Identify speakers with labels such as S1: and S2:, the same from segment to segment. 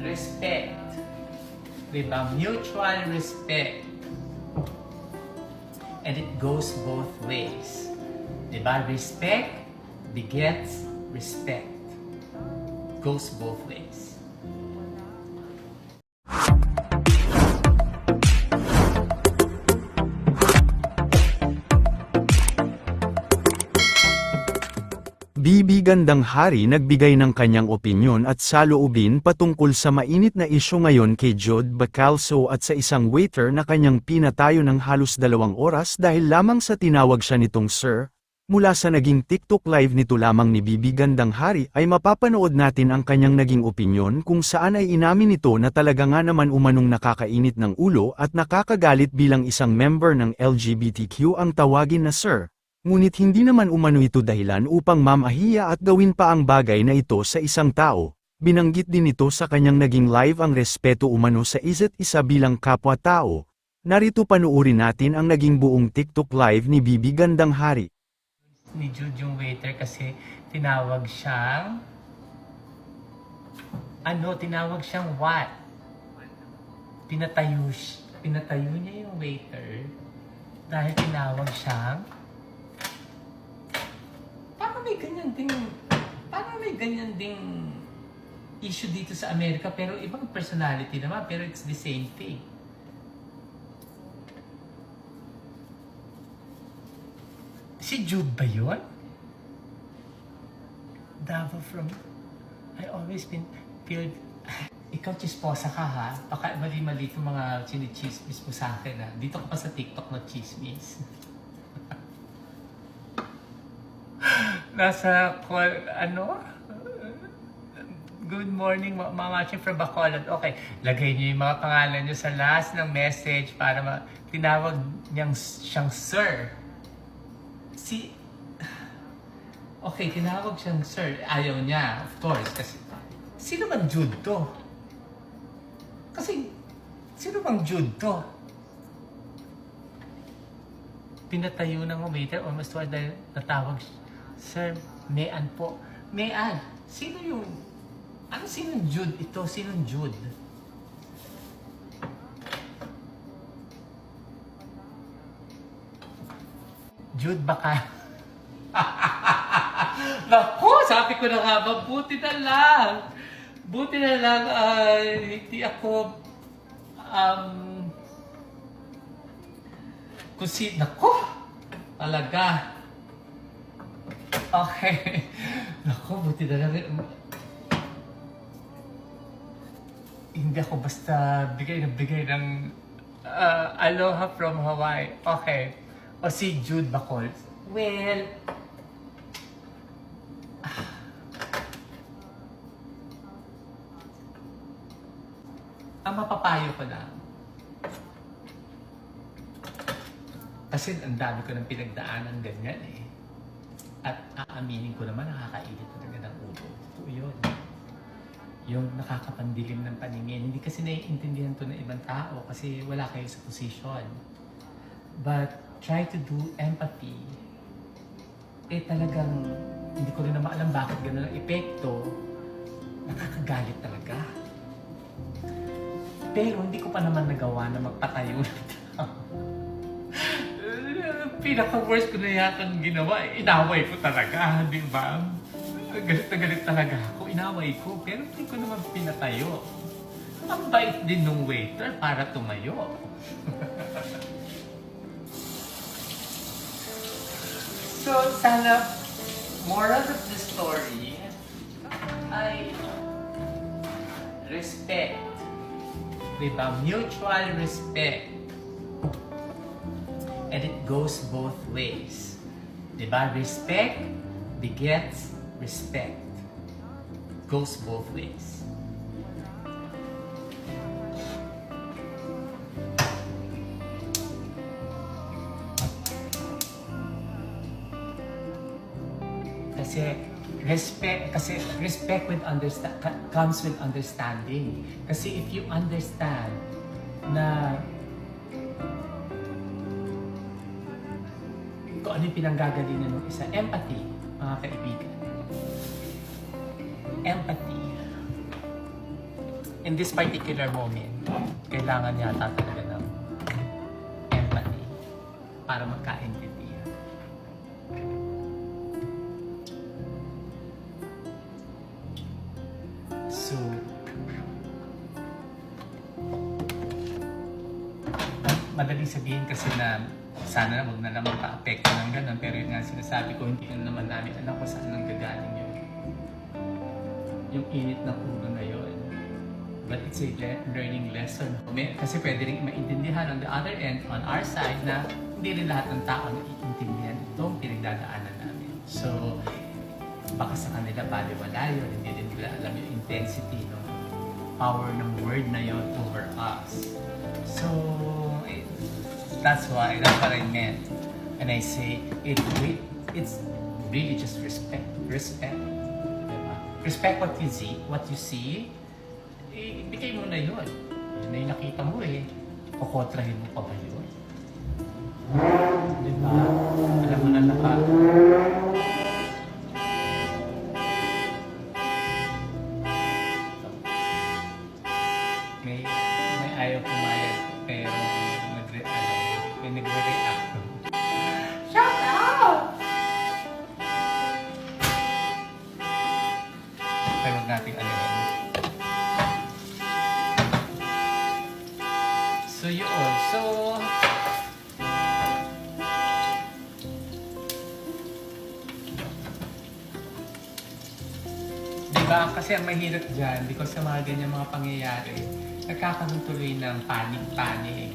S1: respect. Diba? Mutual respect. And it goes both ways. Diba? Respect begets respect. Goes both ways.
S2: Bibi Gandang Hari nagbigay ng kanyang opinyon at saloobin patungkol sa mainit na isyu ngayon kay Jude Bacalso at sa isang waiter na kanyang pinatayo ng halos dalawang oras dahil lamang sa tinawag siya nitong Sir. Mula sa naging TikTok live nito lamang ni Bibi Gandang Hari ay mapapanood natin ang kanyang naging opinyon kung saan ay inamin nito na talaga nga naman umanong nakakainit ng ulo at nakakagalit bilang isang member ng LGBTQ ang tawagin na Sir. Ngunit hindi naman umano ito dahilan upang mamahiya at gawin pa ang bagay na ito sa isang tao. Binanggit din ito sa kanyang naging live ang respeto umano sa isa't isa bilang kapwa-tao. Narito panuorin natin ang naging buong TikTok live ni Bibi Gandang Hari.
S1: Ni Jude yung waiter kasi tinawag siyang... Ano? Tinawag siyang what? Pinatayo, pinatayo niya yung waiter dahil tinawag siyang... May ganyan ding... Parang may ganyan ding issue dito sa Amerika pero ibang personality naman pero it's the same thing. Si Jude ba yun? Davao from... I always been feel... Ikaw chisposa ka ha? Baka mali-mali itong mga chinichismis mo sa akin ha? Dito ka pa sa TikTok na chismis. Nasa... call- Ano? Good morning, mga watching from Bacolod. Okay, lagay niyo yung mga pangalan niyo sa last ng message para ma- tinawag niyang siyang sir. Si... Okay, tinawag siyang sir. Ayaw niya, of course. Kasi, sino bang Jude to? Kasi, sino bang Jude to? Pinatayo ng waiter almost twice dahil natawag siya. Sir, Mayan po. Mayan, sino yung... Ano sinong Jude ito? Sinong Jude? Jude baka... Naku, sabi ko na nga ba, buti na lang. Buti na lang, ah, hindi ako, um, kung si, naku, talaga. Okay. Naku, buti na lang. Hindi ako basta bigay na bigay ng ah, aloha from Hawaii. Okay. O si Jude Bacol. Well, ang mapapayo ko lang, kasi ang dami ko ng pinagdaanan ganyan eh. Aaminin ko naman, nakakainit talaga ng ulo. Totoo yun. Yung nakakapandilim ng paningin. Hindi kasi naiintindihan to ng ibang tao kasi wala kayo sa position. But try to do empathy. Eh talagang, hindi ko rin naman alam bakit gano'n ang epekto. Nakakagalit talaga. Pero hindi ko pa naman nagawa na magpatayo ng tao. Pinaka-worst ko na yata ang ginawa, eh, inaway ko talaga, di ba? Galit na galit talaga ako, inaway ko, pero hindi ko naman pinatayo. Ang bait din nung waiter para tumayo. so, sana, moral of the story ay respect. Diba? Mutual respect. And it goes both ways. Diba? Respect begets respect. Goes both ways. Kasi respect kasi respect with understand comes with understanding. Kasi if you understand na ano yung pinanggagalingan ng isa. Empathy, mga kaibigan. Empathy. in this particular moment, kailangan yata talaga ng empathy para magkaintindihan. So, madaling sabihin kasi na sana na huwag na lang magpa-apekto ng ganun. Pero yun nga sinasabi ko hindi na naman namin alam kung saan nang gagaling yun yung init ng ulo na yun. But it's a le- learning lesson. Kasi pwede rin maintindihan on the other end on our side na hindi rin lahat ng tao naiintindihan itong pinagdadaanan namin. So baka sa kanila baliwala yun. Hindi din nila alam yung intensity ng power ng word na yun over us. So that's why that's what I meant. And I say it it's really just respect respect. Diba? respect what you see what you see eh, ibigay mo na yun. Yun na yung nakita mo eh. Kukontrahin mo pa ba yun Pero huwag natin ano yun. So yun. So, Diba? Kasi ang mahirap dyan, because sa mga ganyan mga pangyayari, nagkakaroon tuloy ng panic-panic.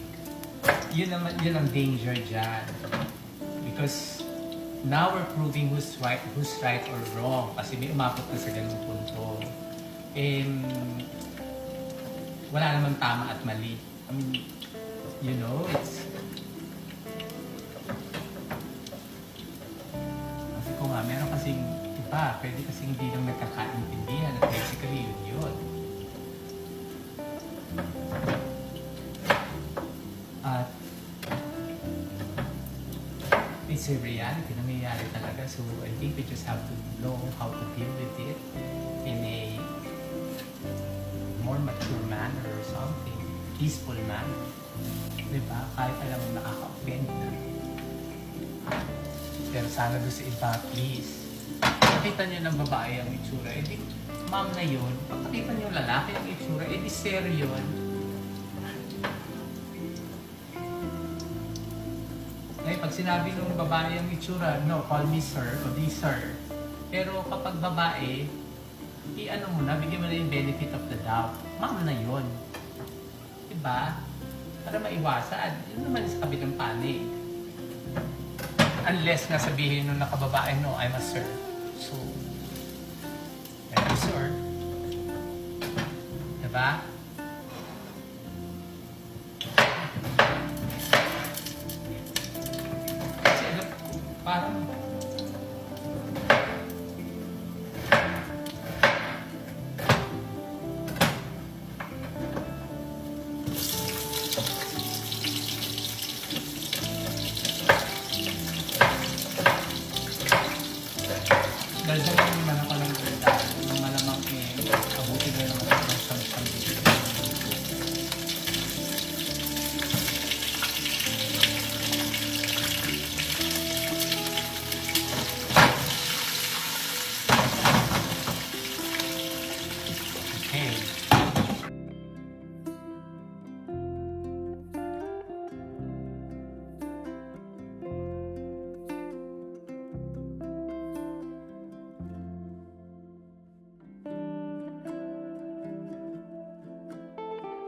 S1: Yun, naman, yun ang danger dyan. Because now we're proving who's right, who's right or wrong. Kasi may umabot na sa ganung punto. And wala namang tama at mali. I mean, you know, it's Kasi ko nga, meron kasing iba, pwede kasing hindi lang nagkakaintindihan at basically yun yun. It's a reality, nangyayari talaga. So I think we just have to know how to deal with it in a more mature manner or something, peaceful manner. Diba? Kahit alam mo nakaka-offend na. Pero sana doon sa iba, please. Nakita niyo ng babae ang itsura, edi ma'am na yun. Pag nakita niyo lalaki ang itsura, edi sir yun. Pag sinabi ng babae ang itsura, no, call me sir o di sir. Pero kapag babae, i-ano mo na, bigyan mo na yung benefit of the doubt. Ma'am na yun. Diba? Para maiwasan. Yun naman sa kabilang panig. Unless nga sabihin nung nakababae, no, I'm a sir. So, thank you, sir. Diba?